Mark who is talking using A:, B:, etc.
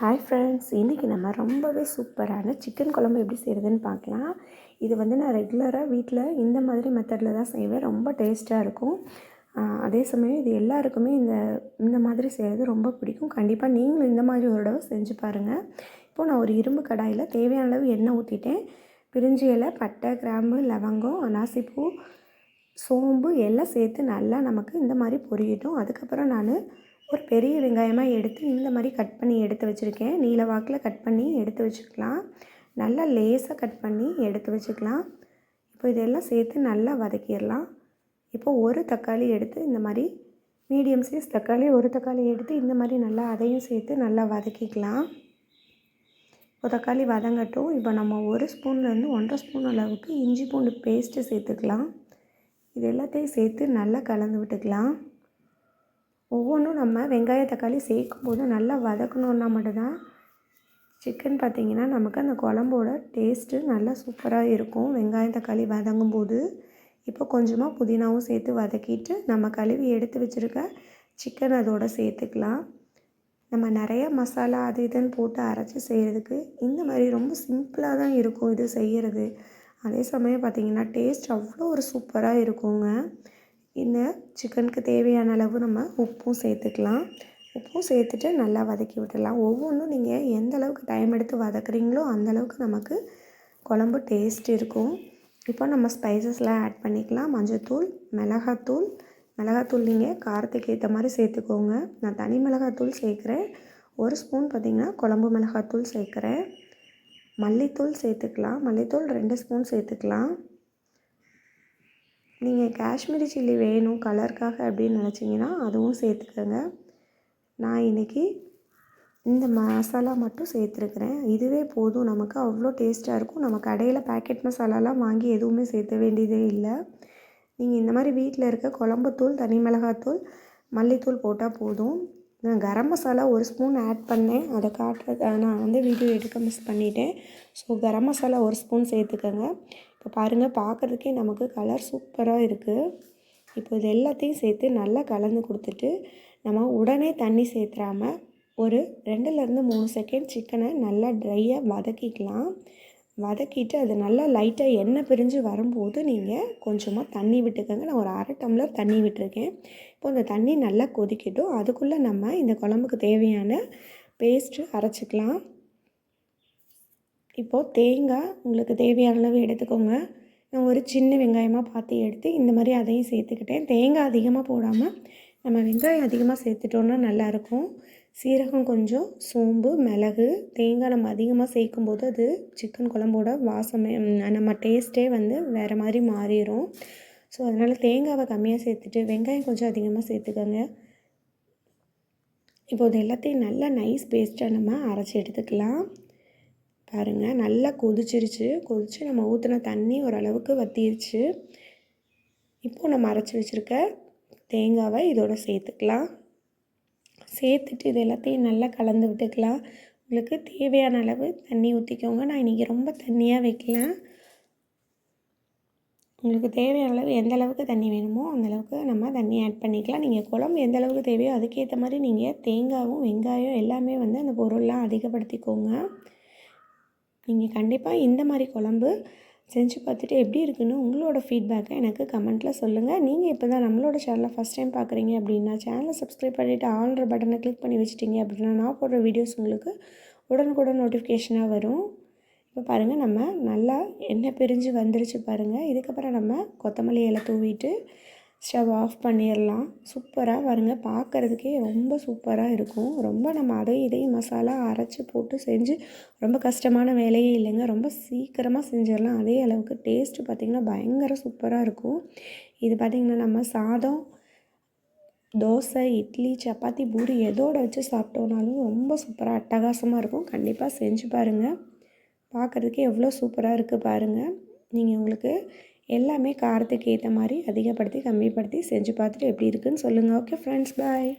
A: Hi friends இன்றைக்கி நம்ம ரொம்பவே சூப்பரான சிக்கன் குழம்பு எப்படி செய்கிறதுன்னு பார்க்கலாம். இது வந்து நான் ரெகுலராக வீட்டில் இந்த மாதிரி மெத்தடில் தான் செய்வேன். ரொம்ப டேஸ்ட்டாக இருக்கும். அதே சமயம் இது எல்லாருக்குமே இந்த இந்த மாதிரி செய்கிறது ரொம்ப பிடிக்கும். கண்டிப்பாக நீங்களும் இந்த மாதிரி ஒரு தடவை செஞ்சு பாருங்கள் இப்போது நான் ஒரு இரும்பு கடாயில் தேவையான அளவு எண்ணெய் ஊற்றிட்டேன் பிரிஞ்சி இலை பட்டை கிராம்பு லவங்கம் அனாசிப்பூ சோம்பு எல்லாம் சேர்த்து நல்லா நமக்கு இந்த மாதிரி பொரியட்டும். அதுக்கப்புறம் நான் ஒரு பெரிய வெங்காயமாக எடுத்து இந்த மாதிரி கட் பண்ணி எடுத்து வச்சுருக்கேன். நீல வாக்கில் கட் பண்ணி எடுத்து வச்சுக்கலாம். நல்லா லேசாக கட் பண்ணி எடுத்து வச்சுக்கலாம். இப்போ இதெல்லாம் சேர்த்து நல்லா வதக்கிடலாம். இப்போ ஒரு தக்காளி எடுத்து இந்த மாதிரி மீடியம் சைஸ் தக்காளி ஒரு தக்காளி எடுத்து இந்த மாதிரி நல்லா அதையும் சேர்த்து நல்லா வதக்கிக்கலாம். இப்போ தக்காளி வதங்கட்டும். இப்போ நம்ம ஒரு ஸ்பூன்லேருந்து ஒன்றரை ஸ்பூன் அளவுக்கு இஞ்சி பூண்டு பேஸ்ட்டு சேர்த்துக்கலாம். இது எல்லாத்தையும் சேர்த்து நல்லா கலந்து விட்டுக்கலாம். ஒவ்வொன்றும் நம்ம வெங்காய தக்காளி சேர்க்கும் போது நல்லா வதக்கணுன்னா மட்டும்தான் சிக்கன் பார்த்திங்கன்னா நமக்கு அந்த குழம்போட டேஸ்ட்டு நல்லா சூப்பராக இருக்கும். வெங்காயம் தக்காளி வதங்கும் போது இப்போ கொஞ்சமாக புதினாவும் சேர்த்து வதக்கிட்டு நம்ம கழுவி எடுத்து வச்சுருக்க சிக்கன் அதோடு சேர்த்துக்கலாம். நம்ம நிறைய மசாலா அது இதுன்னு போட்டு அரைச்சி செய்கிறதுக்கு இந்த மாதிரி ரொம்ப சிம்பிளாக தான் இருக்கும் இது செய்கிறது அதே சமயம் பார்த்திங்கன்னா டேஸ்ட் அவ்வளோ ஒரு சூப்பராக இருக்குங்க. இந்த சிக்கனுக்கு தேவையான அளவு நம்ம உப்பும் சேர்த்துக்கலாம். உப்பும் சேர்த்துட்டு நல்லா வதக்கி விட்டுடலாம். ஒவ்வொன்றும் நீங்கள் எந்த அளவுக்கு டைம் எடுத்து வதக்குறீங்களோ அந்தளவுக்கு நமக்கு குழம்பு டேஸ்ட் இருக்கும். இப்போ நம்ம ஸ்பைசஸ்லாம் ஆட் பண்ணிக்கலாம். மஞ்சத்தூள் மிளகாத்தூள். மிளகாத்தூள் நீங்கள் காரத்துக்கு ஏற்ற மாதிரி சேர்த்துக்கோங்க. நான் தனி மிளகாத்தூள் சேர்க்குறேன். ஒரு ஸ்பூன் பார்த்திங்கன்னா குழம்பு மிளகாத்தூள் சேர்க்குறேன். மல்லித்தூள் சேர்த்துக்கலாம். மல்லித்தூள் ரெண்டு ஸ்பூன் சேர்த்துக்கலாம். நீங்கள் காஷ்மீரி சில்லி வேணும் கலருக்காக அப்படின்னு நினச்சிங்கன்னா அதுவும் சேர்த்துக்கோங்க. நான் இன்றைக்கி இந்த மசாலா மட்டும் சேர்த்துருக்குறேன். இதுவே போதும். நமக்கு அவ்வளோ டேஸ்ட்டாக இருக்கும். நம்ம கடையில் பேக்கெட் மசாலாலாம் வாங்கி எதுவுமே சேர்த்த வேண்டியதே இல்லை. நீங்கள் இந்த மாதிரி வீட்டில் இருக்க குழம்புத்தூள் தனி மிளகாத்தூள் மல்லித்தூள் போட்டால் போதும். நான் கரம் மசாலா ஒரு ஸ்பூன் ஆட் பண்ணேன். அதை காட்டுறது நான் வந்து வீடியோ எடுக்க மிஸ் பண்ணிட்டேன். ஸோ கரம் மசாலா ஒரு ஸ்பூன் சேர்த்துக்கோங்க. இப்போ பாருங்கள் பார்க்குறதுக்கே நமக்கு கலர் சூப்பராக இருக்குது இப்போ இது எல்லாத்தையும் சேர்த்து நல்லா கலந்து கொடுத்துட்டு நம்ம உடனே தண்ணி சேர்த்துறாமல் ஒரு ரெண்டுலேருந்து மூணு செகண்ட் சிக்கனை நல்லா ட்ரையாக வதக்கிக்கலாம். வதக்கிட்டு அது நல்லா லைட்டாக எண்ணெய் பிரிஞ்சு வரும்போது நீங்கள் கொஞ்சமாக தண்ணி விட்டுக்கோங்க. நான் ஒரு அரை டம்ளர் தண்ணி விட்டுருக்கேன். இப்போ அந்த தண்ணி நல்லா கொதிக்கட்டும். அதுக்குள்ளே நம்ம இந்த குழம்புக்கு தேவையான பேஸ்ட்டு அரைச்சிக்கலாம். இப்போது தேங்காய் உங்களுக்கு தேவையான அளவு எடுத்துக்கோங்க. நான் ஒரு சின்ன வெங்காயமாக பார்த்து எடுத்து இந்த மாதிரி அதையும் சேர்த்துக்கிட்டேன். தேங்காய் அதிகமாக போடாமல் நம்ம வெங்காயம் அதிகமாக சேர்த்துட்டோன்னா நல்லாயிருக்கும் சீரகம் கொஞ்சம் சோம்பு மிளகு தேங்காய் நம்ம அதிகமாக சேர்க்கும்போது அது சிக்கன் குழம்போட வாசமே நம்ம டேஸ்ட்டே வந்து வேறு மாதிரி மாறிடும் ஸோ அதனால் தேங்காவை கம்மியாக சேர்த்துட்டு வெங்காயம் கொஞ்சம் அதிகமாக சேர்த்துக்கோங்க. இப்போது எல்லாத்தையும் நல்லா நைஸ் பேஸ்ட்டாக நம்ம அரைச்சி எடுத்துக்கலாம். பாருங்கள் நல்லா கொதிச்சிருச்சு. கொதித்து நம்ம ஊற்றின தண்ணி ஓரளவுக்கு வற்றிருச்சு இப்போது நம்ம அரைச்சி வச்சுருக்க தேங்காவை இதோட சேர்த்துக்கலாம். சேர்த்துட்டு இது எல்லாத்தையும் நல்லா கலந்து விட்டுக்கலாம். உங்களுக்கு தேவையான அளவு தண்ணி ஊற்றிக்கோங்க நான் இன்றைக்கி ரொம்ப தண்ணியாக வைக்கல. உங்களுக்கு தேவையான அளவு எந்த அளவுக்கு தண்ணி வேணுமோ அந்தளவுக்கு நம்ம தண்ணி ஆட் பண்ணிக்கலாம். நீங்கள் குழம்பு எந்த அளவுக்கு தேவையோ அதுக்கேற்ற மாதிரி நீங்கள் தேங்காயும் வெங்காயம் எல்லாமே வந்து அந்த பொருள்லாம் அதிகப்படுத்திக்கோங்க. நீங்கள் கண்டிப்பாக இந்த மாதிரி குழம்பு செஞ்சு பார்த்துட்டு எப்படி இருக்குன்னு உங்களோட ஃபீட்பேக்கை எனக்கு கமெண்ட்டில் சொல்லுங்கள் நீங்கள் இப்போ தான் நம்மளோட சேனலை ஃபஸ்ட் டைம் பார்க்குறீங்க அப்படின்னா சேனலை சப்ஸ்கிரைப் பண்ணிவிட்டு ஆல்ற பட்டனை கிளிக் பண்ணி வச்சிட்டிங்க அப்படின்னா நான் போடுற வீடியோஸ் உங்களுக்கு உடனுக்குடன் நோட்டிஃபிகேஷனாக வரும். இப்போ பாருங்கள் நம்ம நல்லா எண்ணெய் பிரிஞ்சு வந்துருச்சு பாருங்கள் இதுக்கப்புறம் நம்ம கொத்தமல்லி இலை தூவிட்டு ஸ்டவ் ஆஃப் பண்ணிடலாம் சூப்பராக வருங்க. பார்க்குறதுக்கே ரொம்ப சூப்பராக இருக்கும். ரொம்ப நம்ம அதையும் இதையும் மசாலா அரைச்சி போட்டு செஞ்சு ரொம்ப கஷ்டமான வேலையே இல்லைங்க. ரொம்ப சீக்கிரமாக செஞ்சிடலாம் அதே அளவுக்கு டேஸ்ட்டு பார்த்திங்கன்னா பயங்கர சூப்பராக இருக்கும். இது பார்த்திங்கன்னா நம்ம சாதம் தோசை இட்லி சப்பாத்தி பூரி எதோடு வச்சு சாப்பிட்டோனாலும் ரொம்ப சூப்பராக அட்டகாசமாக இருக்கும். கண்டிப்பாக செஞ்சு பாருங்கள் பார்க்குறதுக்கே எவ்வளோ சூப்பராக இருக்குது பாருங்கள் நீங்கள் உங்களுக்கு எல்லாமே காரத்துக்கு ஏற்ற மாதிரி அதிகப்படுத்தி கம்மிப்படுத்தி செஞ்சு பார்த்துட்டு எப்படி இருக்குதுன்னு சொல்லுங்கள் ஓகே ஃப்ரெண்ட்ஸ் பாய்